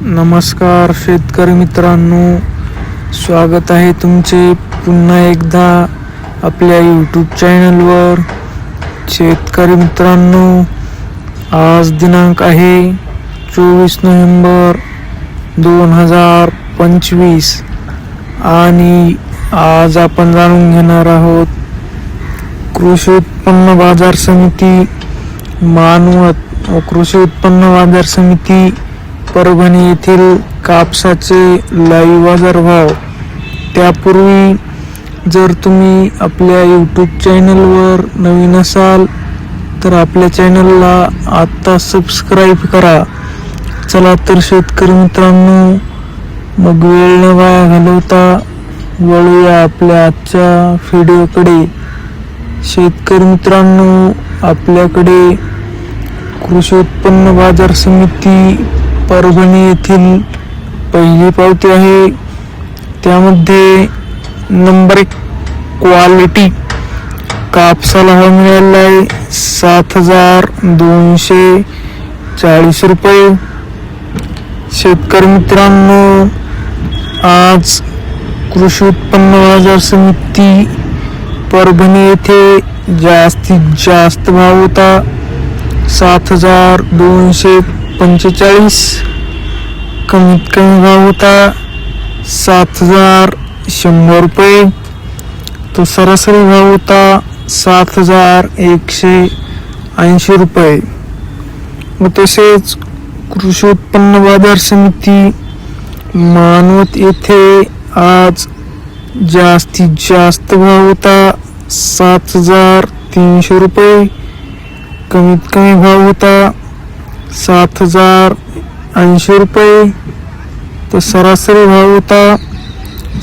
नमस्कार शेतकरी मित्रांनो स्वागत आहे तुमचे पुन्हा एकदा आपल्या यूट्यूब चॅनलवर शेतकरी मित्रांनो आज दिनांक आहे चोवीस नोव्हेंबर दोन हजार पंचवीस आणि आज आपण जाणून घेणार आहोत कृषी उत्पन्न बाजार समिती मानवत व कृषी उत्पन्न बाजार समिती परभणी येथील कापसाचे लाईव्ह बाजारभाव त्यापूर्वी जर तुम्ही आपल्या यूट्यूब चॅनलवर नवीन असाल तर आपल्या चॅनलला आत्ता सबस्क्राईब करा. चला तर शेतकरी मित्रांनो मग वेळ न वाया घालवता वळूया आपल्या आजच्या व्हिडिओकडे. शेतकरी मित्रांनो आपल्याकडे कृषी उत्पन्न बाजार समिती परभणी येथील पहिली पावती आहे. त्यामध्ये नंबर एक क्वालिटी कापसाला हा मिळालेला आहे. सात हजार दोनशे चाळीस रुपये. शेतकरी मित्रांनो आज कृषी उत्पन्न बाजार समिती परभणी येथे जास्तीत जास्त भाव होता. सात हजार दोनशे पंचेचाळीस कमीत कमी भाव होता सात हजार शंभर रुपये. तो सरासरी भाव होता सात हजार एकशे ऐंशी रुपये. व तसेच कृषी उत्पन्न बाजार समिती मानवत येथे आज जास्तीत जास्त भाव होता सात हजार तीनशे रुपये. कमीत कमी भाव होता सात हजार ऐंशी रुपये. तर सरासरी भाव होता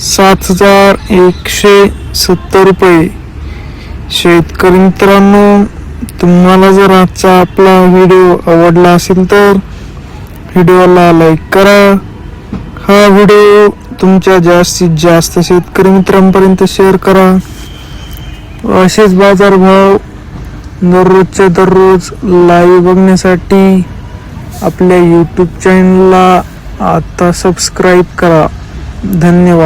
सात हजार एकशे सत्तर रुपये. शेतकरी मित्रांनो तुम्हाला जर आजचा आपला व्हिडिओ आवडला असेल तर व्हिडिओला लाईक करा. हा व्हिडिओ तुमच्या जास्तीत जास्त शेतकरी मित्रांपर्यंत शेअर करा. असेच बाजारभाव दररोजच्या दररोज लाईव्ह बघण्यासाठी आपल्या यूट्यूब चॅनलला आता सबस्क्राईब करा. धन्यवाद.